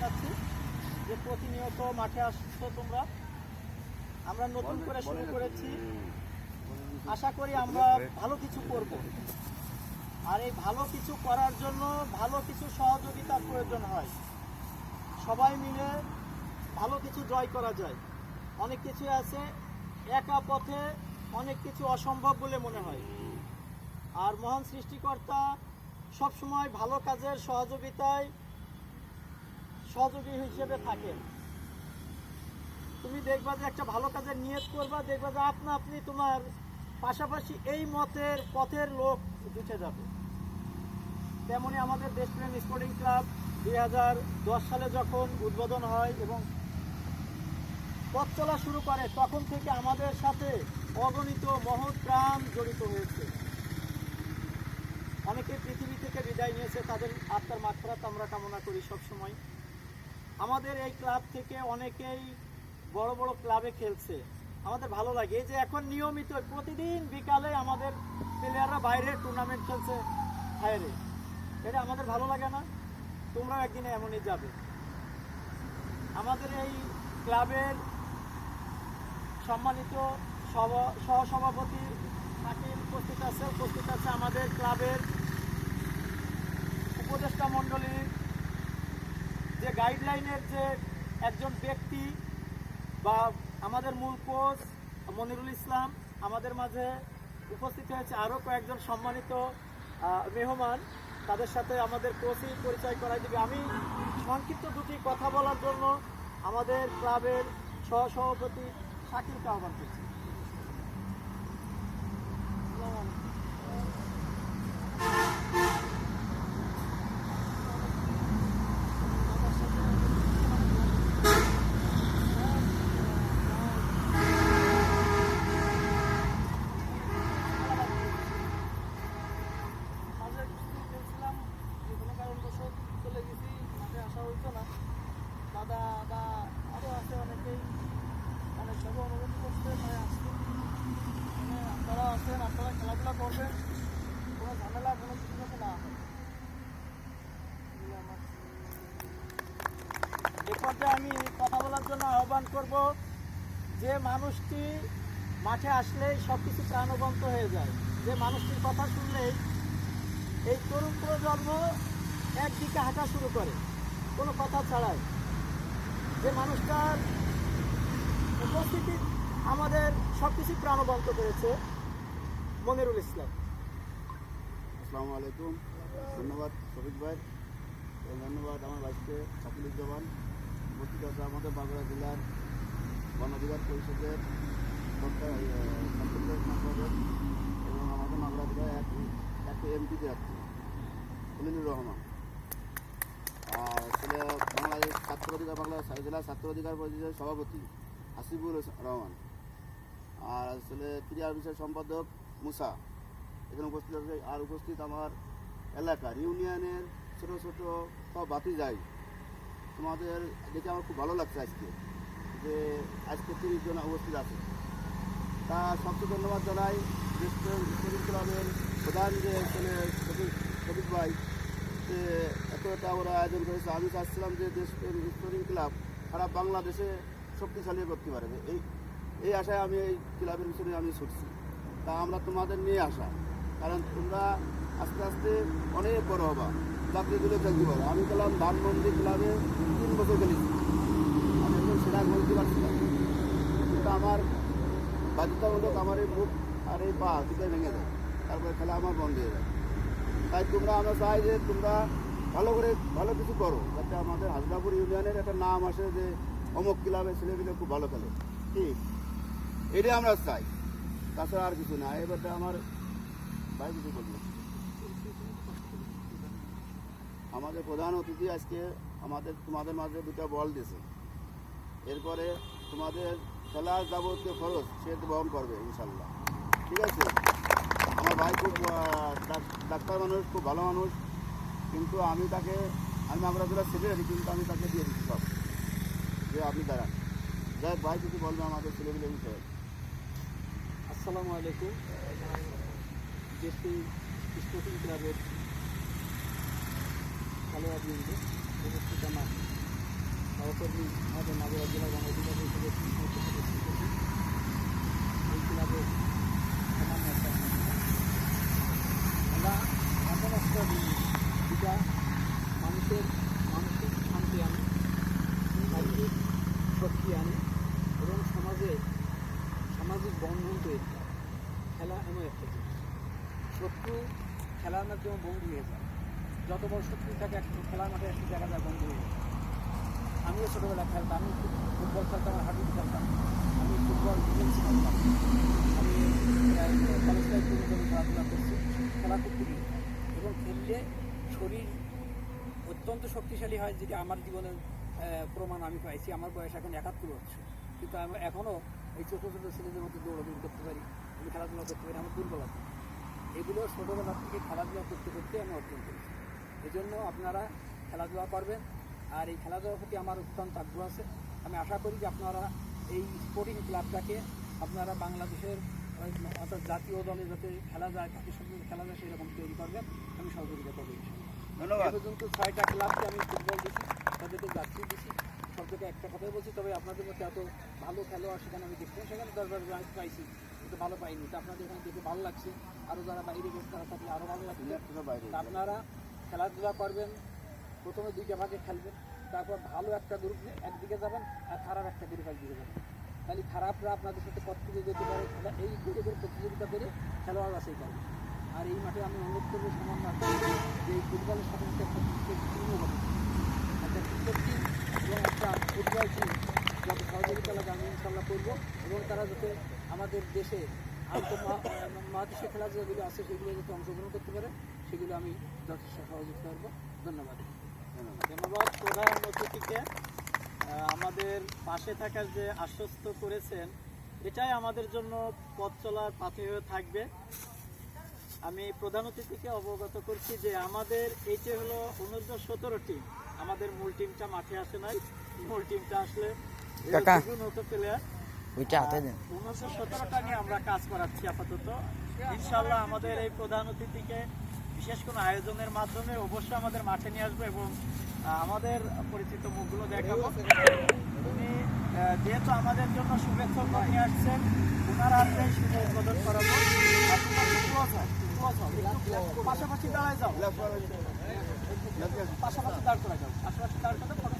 জানাচ্ছি যে প্রতিনিয়ত মাঠে আসছো তোমরা। আমরা নতুন করে শুরু করেছি। আশা করি আমরা ভালো কিছু করব। আর এই ভালো কিছু করার জন্য ভালো কিছু সহযোগিতার প্রয়োজন হয়। সবাই মিলে ভালো কিছু জয় করা যায়। অনেক কিছু আছে একা পথে অনেক কিছু অসম্ভব বলে মনে হয়। আর মহান সৃষ্টিকর্তা সবসময় ভালো কাজের সহযোগিতায় সহযোগী হিসেবে থাকেন। তুমি দেখবা যে একটা ভালো কাজের নিয়ত করবা, দেখবা যে আপনা আপনি তোমার পাশাপাশি এই মতের পথের লোক জুটে যাবে। তেমনি আমাদের দেশপ্রেম স্পোর্টিং ক্লাব দুই হাজার দশ সালে যখন উদ্বোধন হয় এবং পথ চলা শুরু করে, তখন থেকে আমাদের সাথে অগণিত মহৎ প্রাণ জড়িত হয়েছে। অনেকে পৃথিবী থেকে বিদায় নিয়েছে, তাদের আত্মার মাত্রাত আমরা কামনা করি সব সময় আমাদের এই ক্লাব থেকে অনেকেই বড় বড় ক্লাবে খেলছে। আমাদের ভালো লাগে। এই যে এখন নিয়মিত প্রতিদিন বিকালে আমাদের প্লেয়াররা বাইরে টুর্নামেন্ট খেলছে বাইরে। এটা আমাদের ভালো লাগে না? তোমরাও একদিন এমনই যাবে। আমাদের এই ক্লাবের সম্মানিত সভা- সহসভাপতি শাকিল উপস্থিত আছে। উপস্থিত আছে আমাদের ক্লাবের উপদেষ্টা মণ্ডলীর গাইডলাইনের যে একজন ব্যক্তি বা আমাদের মূল কোচ মনিরুল ইসলাম আমাদের মাঝে উপস্থিত হয়েছে, আরও কয়েকজন সম্মানিত মেহমান, তাদের সাথে আমাদের কোচই পরিচয় করাই দিবে। আমি সংক্ষিপ্ত দুটি কথা বলার জন্য আমাদের ক্লাবের সহসভাপতি শাকিলকে আহ্বান করছি মাঝে কিছুদিন গেছিলাম যে কোনো কারণবশত চলে গেছি মাঠে আসা হইতো না দাদা বা আরও আছে অনেকেই অনেকভাবে অনুরোধ করছে তাই আসতে মানে আপনারা আছেন আপনারা খেলাধুলা করবেন কোনো ঝামেলা কোনো কিছু যাতে না হয় এই আমার পর্যায়ে আমি কথা বলার জন্য আহ্বান করব যে মানুষটি মাঠে আসলেই সব কিছু প্রাণবন্ত হয়ে যায়। যে মানুষটির কথা শুনলেই এই তরুণ প্রজন্ম একদিকে হাঁটা শুরু করে, কোনো কথা ছাড়াই। যে মানুষটার উপস্থিতি আমাদের সব কিছু প্রাণবন্ত করেছে, মনিরুল ইসলাম। আসসালামু আলাইকুম। ধন্যবাদ, শফিক ভাই। ধন্যবাদ আমার ভাইকে শাকিলুজ্জামান উপস্থিত আছে আমাদের বাঁকুড়া জেলার বন অধিকার পরিষদের সম্পাদক এবং আমাদের বাঁকুড়া জেলায় এক একটা এমপি যাচ্ছে খলিলুর রহমান। আর ছেলে বাংলাদেশ ছাত্র অধিকার, বাংলা জেলা ছাত্র অধিকার পরিষদের সভাপতি আসিফুর রহমান। আর ছেলে ক্রীড়া বিষয় সম্পাদক মুসা। এখানে উপস্থিত আছে, আর উপস্থিত আমার এলাকার ইউনিয়নের ছোট ছোট সব বাতি যাই। তোমাদের দেখে আমার খুব ভালো লাগছে আজকে, যে আজকে তিরিশ জন উপস্থিত আছে। তা সবচেয়ে ধন্যবাদ জানাই স্পোর্টিং ক্লাবের প্রধান যে ছেলে শফিক ভাই, যে এতটা ওরা আয়োজন করেছে। আমি চাচ্ছিলাম যে স্পোর্টিং ক্লাব সারা বাংলাদেশে শক্তিশালী করতে পারবে এই এই আশায় আমি এই ক্লাবের পিছনে আমি ছুটছি। তা আমরা তোমাদের নিয়ে আসা। কারণ তোমরা আস্তে আস্তে অনেক বড় হবা। চাকরিগুলো খেলতে পারো আমি খেলাম ধানমন্দির ক্লাবে তিন বছর খেলেছি। আমি একজন সেরা বলতে পারছিলাম কিন্তু আমার বাধ্যতামূলক আমার এই মুখ আর এই পা দুটোই ভেঙে দেয় তারপরে খেলা আমার বন্ধ হয়ে যায়। তাই তোমরা আমরা চাই যে তোমরা ভালো করে ভালো কিছু করো, যাতে আমাদের হাজরাপুর ইউনিয়নের একটা নাম আসে যে অমুক ক্লাবের ছেলেগুলো খুব ভালো খেলে। ঠিক এটাই আমরা চাই। তাছাড়া আর কিছু না। এবারটা আমার ভাই কিছু বলব? আমাদের প্রধান অতিথি আজকে আমাদের, তোমাদের মাঝে দুটো বল দিয়েছে। এরপরে তোমাদের খেলার যাবতীয় খরচ সে বহন করবে ইনশাল্লাহ ঠিক আছে? আমার ভাই খুব ডাক্তার মানুষ, খুব ভালো মানুষ। কিন্তু আমি তাকে, আমি আমরা দুটা সেক্রেটারি কিন্তু আমি তাকে দিয়ে দিচ্ছি সব। যে আপনি দাঁড়ান। যাই ভাই কিছু বলবে আমাদের ছেলেগুলো বিষয়ে। আসসালামু আলাইকুম। দেশি স্পোর্টিং ক্লাবের খেলোয়াড় বৃন্দ উপস্থিত আমার সহকর্মী আমাদের মাগুরা জেলার গণঅধিকার পরিষদের সমস্ত এই এমন একটা মানুষের মানসিক শান্তি আনে, শারীরিক শক্তি আনে এবং সমাজে সামাজিক বন্ধন তৈরি খেলা এমন একটা জিনিস। শত্রু খেলার মাধ্যমে বন্ধু হয়ে যায়। যত বড় শত্রু থাকে, একটু খেলার মাঠে একটু দেখা যায় বন্ধু হয়ে। আমিও ছোটোবেলা খেলতাম, আমি ফুটবল খেলতাম আর হাডুডু খেলতাম। আমি ফুটবল খেলতাম আমি কলেজ লাইফ পর্যন্ত আমি খেলাধুলা করছি, খেলা খুব প্রিয় এবং খেললে শরীর অত্যন্ত শক্তিশালী হয়, যেটা আমার জীবনের প্রমাণ আমি পাইছি। আমার বয়স এখন একাত্তর বছর। কিন্তু আমি এখনও এই ছোটো ছোটো ছেলেদের মধ্যে দৌড়াদৌড়ি করতে পারি, আমি খেলাধুলা করতে পারি, আমার দুর্বলতা। এগুলো ছোটোবেলা থেকে খেলাধুলা করতে করতে আমি অর্জন করেছি। এই জন্য আপনারা খেলাধুলা করবেন। আর এই খেলাধুলার প্রতি আমার অত্যন্ত আগ্রহ আছে। আমি আশা করি যে আপনারা এই স্পোর্টিং ক্লাবটাকে আপনারা বাংলাদেশের অর্থাৎ জাতীয় দলে যাতে খেলা যায় জাতীয় সঙ্গে খেলা যায় সেরকম তৈরি করবেন। আমি সহযোগিতা করব ধন্যবাদ। পর্যন্ত ছয়টা ক্লাবকে আমি ফুটবল দিছি তাদেরকে যাত্রী দিছি সবথেকে একটা কথাই বলছি তবে আপনাদের মধ্যে এত ভালো খেলোয়াড় সেখানে আমি দেখতে সেখানে দরবার পাইছি কিন্তু ভালো পাইনি। তো আপনাদের এখানে দেখে ভালো লাগছে। আরও যারা বাইরে গেছে তারা থাকলে আরও ভালো লাগছে আপনারা খেলাধুলা করবেন, প্রথমে দুইটা ভাগে খেলবেন, তারপর ভালো একটা গ্রুপ একদিকে যাবেন আর খারাপ একটা গ্রুপ একদিকে যাবেন। তাহলে খারাপরা আপনাদের সাথে থেকে যেতে পারে খেলা, এই গ্রুপের প্রতিযোগিতা করে খেলোয়াড় বাছাই করবে। আর এই মাঠে আমি অনুরোধ করব সামান্য যে এই ফুটবলের সাথে একটা টিমও হবে। একটা ক্রিকেট টিম এবং একটা ফুটবল টিম যত সহযোগিতা লাগে আমি ইনশাল্লাহ করব এবং তারা যাতে আমাদের দেশে মহাদেশে খেলা যেগুলো আছে সেগুলো যাতে অংশগ্রহণ করতে পারে সেগুলো আমি যথেষ্ট সহযোগিতা করব। ধন্যবাদ। ধন্যবাদ। প্রধান অতিথিকে। আমাদের পাশে থাকার যে আশ্বস্ত করেছেন এটাই আমাদের জন্য পথ চলার পাথে হয়ে থাকবে। আমি প্রধান অতিথিকে অবগত করছি যে আমাদের এইটা হলো অনূর্ধ্ব সতেরো টিম। আমাদের মূল টিমটা মাঠে আসে নাই। মূল টিমটা আসলে কাকা। হতো প্লেয়ার ওইটা হাতে দেন সতেরোটা নিয়ে আমরা কাজ করাচ্ছি আপাতত। ইনশাল্লাহ আমাদের এই প্রধান অতিথিকে বিশেষ কোনো আয়োজনের মাধ্যমে অবশ্যই আমাদের মাঠে নিয়ে আসব এবং আমাদের পরিচিত মুখগুলো দেখাবো। উনি যেহেতু আমাদের জন্য শুভেচ্ছা নিয়ে আসছেন, ওনার হাতে শুভ উদ্বোধন করাবো। পাশাপাশি দাঁড়ায় যাও। পাশাপাশি দাঁড় করা যাও। পাশাপাশি দাঁড় করে